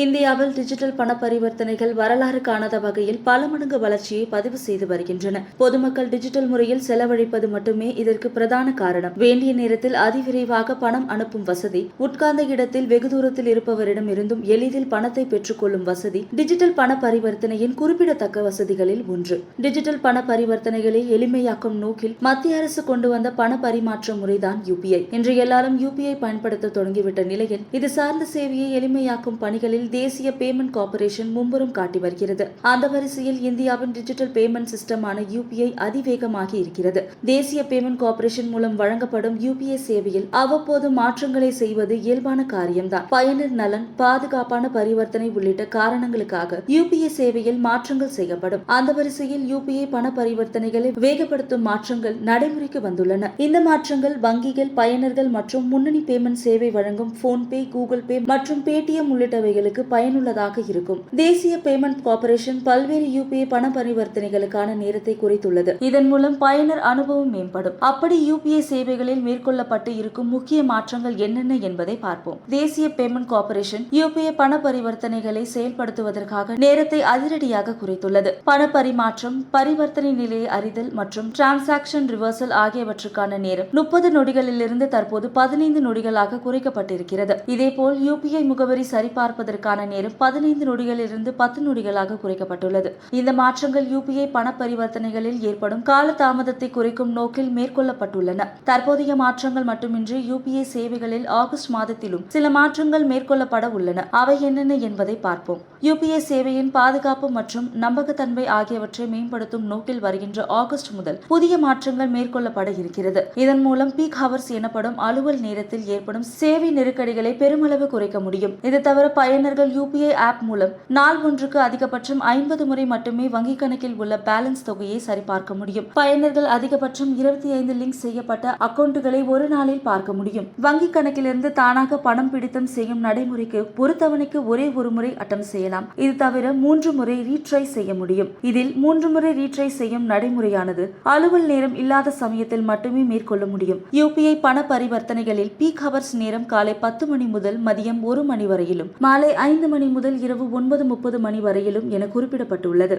இந்தியாவில் டிஜிட்டல் பண பரிவர்த்தனைகள் வரலாறு காணாத வகையில் பல மடங்கு வளர்ச்சியை பதிவு செய்து வருகின்றன. பொதுமக்கள் டிஜிட்டல் முறையில் செலவழிப்பது மட்டுமே இதற்கு பிரதான காரணம். வேண்டிய நேரத்தில் அதிவிரைவாக பணம் அனுப்பும் வசதி உட்கார்ந்த இடத்தில் வெகு தூரத்தில் இருப்பவரிடம் இருந்தும் எளிதில் பணத்தை பெற்றுக்கொள்ளும் வசதி டிஜிட்டல் பண பரிவர்த்தனையின் குறிப்பிடத்தக்க வசதிகளில் ஒன்று. டிஜிட்டல் பண பரிவர்த்தனைகளை எளிமையாக்கும் நோக்கில் மத்திய அரசு கொண்டு வந்த பண பரிமாற்ற முறைதான் யூபிஐ இன்று எல்லாரும் யூபிஐ பயன்படுத்த தொடங்கிவிட்ட நிலையில் இது சார்ந்த சேவையை எளிமையாக்கும் பணிகளில் தேசிய பேமெண்ட் கார்ப்பரேஷன் மும்புறம் காட்டி வருகிறது. அந்த வரிசையில் இந்தியாவின் டிஜிட்டல் பேமெண்ட் சிஸ்டமான யூபிஐ அதிவேகமாகி இருக்கிறது. தேசிய பேமெண்ட் கார்ப்பரேஷன் மூலம் வழங்கப்படும் யூபிஐ சேவையில் அவ்வப்போது மாற்றங்களை செய்வது இயல்பான காரியம்தான். பயனர் நலன் பாதுகாப்பான பரிவர்த்தனை உள்ளிட்ட காரணங்களுக்காக யூபிஐ சேவையில் மாற்றங்கள் செய்யப்படும். அந்த வரிசையில் யூபிஐ பண பரிவர்த்தனைகளை வேகப்படுத்தும் மாற்றங்கள் நடைமுறைக்கு வந்துள்ளன. இந்த மாற்றங்கள் வங்கிகள் பயனர்கள் மற்றும் முன்னணி பேமெண்ட் சேவை வழங்கும் போன்பே கூகுள் பே மற்றும் பேடிஎம் உள்ளிட்டவைகளுக்கு பயனுள்ளதாக இருக்கும். தேசிய பேமெண்ட் கார்பரேஷன் பல்வேறு யூபிஐ பண பரிவர்த்தனைகளுக்கான நேரத்தை குறைத்துள்ளது. இதன் மூலம் பயனர் அனுபவம் மேம்படும். அப்படி யூபிஐ சேவைகளில் மேற்கொள்ளப்பட்டு இருக்கும் முக்கிய மாற்றங்கள் என்னென்ன என்பதை பார்ப்போம். தேசிய பேமெண்ட் கார்பரேஷன் யூபிஐ பண பரிவர்த்தனைகளை செயல்படுத்துவதற்காக நேரத்தை அதிரடியாக குறைத்துள்ளது. பண பரிமாற்றம் பரிவர்த்தனை நிலையை அறிதல் மற்றும் டிரான்சாக்ஷன் ரிவர்சல் ஆகியவற்றுக்கான நேரம் முப்பது நொடிகளிலிருந்து தற்போது பதினைந்து நொடிகளாக குறைக்கப்பட்டிருக்கிறது. இதேபோல் யூபிஐ முகவரி சரிபார்ப்பதற்கு சரிபார்ப்பதற்கான நேரம் பதினைந்து நொடிகளிலிருந்து பத்து நொடிகளாக குறைக்கப்பட்டுள்ளது. இந்த மாற்றங்கள் யூபிஐ பண பரிவர்த்தனைகளில் ஏற்படும் கால தாமதத்தை குறைக்கும் நோக்கில் மேற்கொள்ளப்பட்டுள்ளன. தற்போதைய மாற்றங்கள் மட்டுமின்றி யூபிஐ சேவைகளில் ஆகஸ்ட் மாதத்திலும் சில மாற்றங்கள் மேற்கொள்ளப்பட உள்ளன. அவை என்னென்ன என்பதை பார்ப்போம். யூபிஐ சேவையின் பாதுகாப்பு மற்றும் நம்பகத்தன்மை ஆகியவற்றை மேம்படுத்தும் நோக்கில் வருகின்ற ஆகஸ்ட் முதல் புதிய மாற்றங்கள் மேற்கொள்ளப்பட இருக்கிறது. இதன் மூலம் பீக் ஹவர்ஸ் எனப்படும் அலுவல் நேரத்தில் ஏற்படும் சேவை நெருக்கடிகளை பெருமளவு குறைக்க முடியும். இது தவிர பயனர் பயனர்கள் யூபிஐ ஆப் மூலம் நாள் ஒன்றுக்கு அதிகபட்சம் ஐம்பது முறை மட்டுமே வங்கிக் கணக்கில் உள்ள பேலன்ஸ் தொகையை சரிபார்க்க முடியும். பயனர்கள் அதிகபட்சம் இருபத்தி ஐந்து லிங்க் செய்யப்பட்ட அக்கவுண்டுகளை ஒரு நாளில் பார்க்க முடியும். வங்கிக் கணக்கிலிருந்து தானாக பணம் பிடித்தம் செய்யும் நடைமுறைக்கு ஒரு தவணைக்கு ஒரே ஒரு முறை அட்டம் செய்யலாம். இது தவிர மூன்று முறை ரீட்ரை செய்ய முடியும். இதில் மூன்று முறை ரீட்ரை செய்யும் நடைமுறையானது அலுவல் நேரம் இல்லாத சமயத்தில் மட்டுமே மேற்கொள்ள முடியும். யூபிஐ பண பரிவர்த்தனைகளில் பீக் ஹவர்ஸ் நேரம் காலை பத்து மணி முதல் மதியம் ஒரு மணி வரையிலும் மாலை ஐந்து மணி முதல் இரவு ஒன்பது முப்பது மணி வரையிலும் என குறிப்பிடப்பட்டுள்ளது.